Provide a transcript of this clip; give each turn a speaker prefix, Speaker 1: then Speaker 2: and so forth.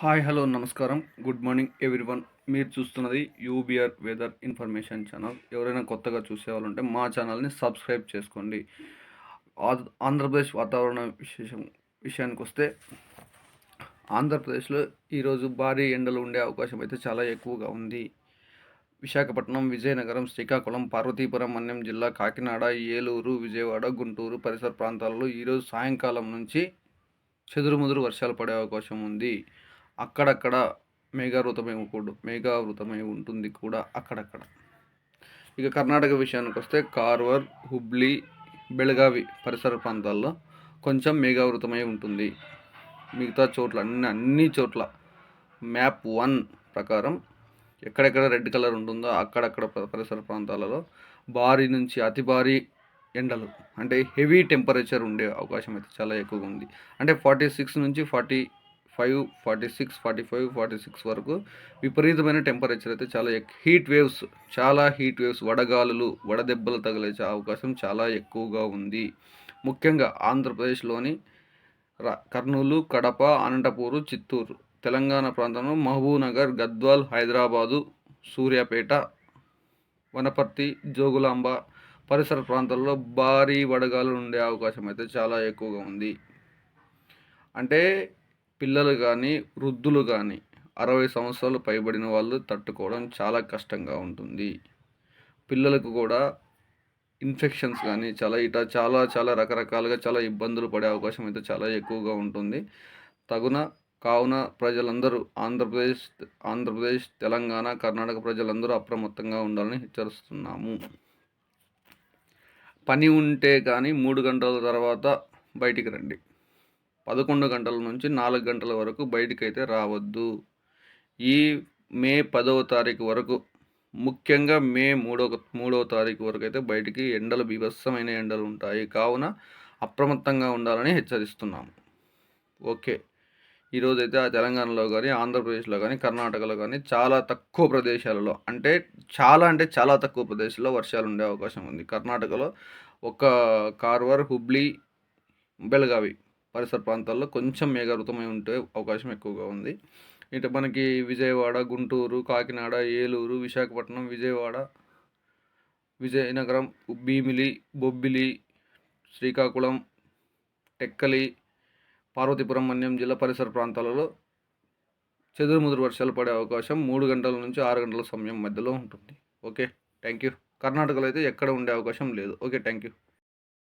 Speaker 1: Hi hello నమస్కారం. Good morning everyone. మీరు చూస్తున్నది యూబిఆర్ వెదర్ ఇన్ఫర్మేషన్ ఛానల్. ఎవరైనా కొత్తగా చూసే వాళ్ళు ఉంటే మా ఛానల్ని సబ్స్క్రైబ్ చేసుకోండి. ఆంధ్రప్రదేశ్ వాతావరణ విశేషం విషయానికి వస్తే ఆంధ్రప్రదేశ్లో ఈరోజు భారీ ఎండలు ఉండే అవకాశం అయితే చాలా ఎక్కువగా ఉంది. విశాఖపట్నం విజయనగరం శ్రీకాకుళం పార్వతీపురం మన్యం జిల్లా కాకినాడ ఏలూరు విజయవాడ గుంటూరు పరిసర ప్రాంతాల్లో ఈరోజు సాయంకాలం నుంచి చెదురుముదురు వర్షాలు పడే అవకాశం ఉంది. అక్కడక్కడ మేఘావృతమై కూడా మేఘావృతమై ఉంటుంది కూడా అక్కడక్కడ. ఇక కర్ణాటక విషయానికి వస్తే కార్వర్ హుబ్లీ బెళగావి పరిసర ప్రాంతాల్లో కొంచెం మేఘావృతమై ఉంటుంది. మిగతా చోట్ల అన్ని అన్ని చోట్ల మ్యాప్ వన్ ప్రకారం ఎక్కడెక్కడ రెడ్ కలర్ ఉంటుందో అక్కడక్కడ పరిసర ప్రాంతాలలో భారీ నుంచి అతి భారీ ఎండలు అంటే హెవీ టెంపరేచర్ ఉండే అవకాశం అయితే చాలా ఎక్కువగా ఉంది. అంటే ఫార్టీ సిక్స్ నుంచి forty five forty six forty five forty six వరకు విపరీతమైన టెంపరేచర్ అయితే చాలా హీట్ వేవ్స్ చాలా హీట్ వేవ్స్ వడగాలులు వడదెబ్బలు తగిలే అవకాశం చాలా ఎక్కువగా ఉంది. ముఖ్యంగా ఆంధ్రప్రదేశ్లోని కర్నూలు కడప అనంతపూరు చిత్తూరు తెలంగాణ ప్రాంతంలో మహబూబ్నగర్ గద్వాల్ హైదరాబాదు సూర్యాపేట వనపర్తి జోగులాంబ పరిసర ప్రాంతాల్లో భారీ వడగాలు ఉండే అవకాశం అయితే చాలా ఎక్కువగా ఉంది. అంటే పిల్లలు కానీ వృద్ధులు కానీ అరవై సంవత్సరాలు పైబడిన వాళ్ళు తట్టుకోవడం చాలా కష్టంగా ఉంటుంది. పిల్లలకు కూడా ఇన్ఫెక్షన్స్ కానీ చాలా ఇట చాలా చాలా రకరకాలుగా చాలా ఇబ్బందులు పడే అవకాశం అయితే చాలా ఎక్కువగా ఉంటుంది. తగున కావున ప్రజలందరూ ఆంధ్రప్రదేశ్ ఆంధ్రప్రదేశ్ తెలంగాణ కర్ణాటక ప్రజలందరూ అప్రమత్తంగా ఉండాలని హెచ్చరిస్తున్నాము. పని ఉంటే కానీ మూడు గంటల తర్వాత బయటికి రండి. పదకొండు గంటల నుంచి నాలుగు గంటల వరకు బయటికి అయితే రావద్దు. ఈ మే పదవ తారీఖు వరకు ముఖ్యంగా మే మూడవ మూడవ తారీఖు వరకు అయితే బయటికి ఎండలు బీభత్సమైన ఎండలు ఉంటాయి. కావున అప్రమత్తంగా ఉండాలని హెచ్చరిస్తున్నాము. ఓకే. ఈరోజైతే ఆ తెలంగాణలో కానీ ఆంధ్రప్రదేశ్లో కానీ కర్ణాటకలో కానీ చాలా తక్కువ ప్రదేశాలలో అంటే చాలా అంటే చాలా తక్కువ ప్రదేశాల్లో వర్షాలు ఉండే అవకాశం ఉంది. కర్ణాటకలో ఒక కార్వర్ హుబ్లీ బెళగావి పరిసర ప్రాంతాల్లో కొంచెం మేఘావృతమై ఉంటే అవకాశం ఎక్కువగా ఉంది. ఇటు మనకి విజయవాడ గుంటూరు కాకినాడ ఏలూరు విశాఖపట్నం విజయవాడ విజయనగరం భీమిలి బొబ్బిలి శ్రీకాకుళం టెక్కలి పార్వతీపురం మన్యం జిల్లా పరిసర ప్రాంతాలలో చెదురుముదురు వర్షాలు పడే అవకాశం మూడు గంటల నుంచి ఆరు గంటల సమయం మధ్యలో ఉంటుంది. ఓకే థ్యాంక్ యూ కర్ణాటకలో అయితే ఎక్కడ ఉండే అవకాశం లేదు. Okay thank you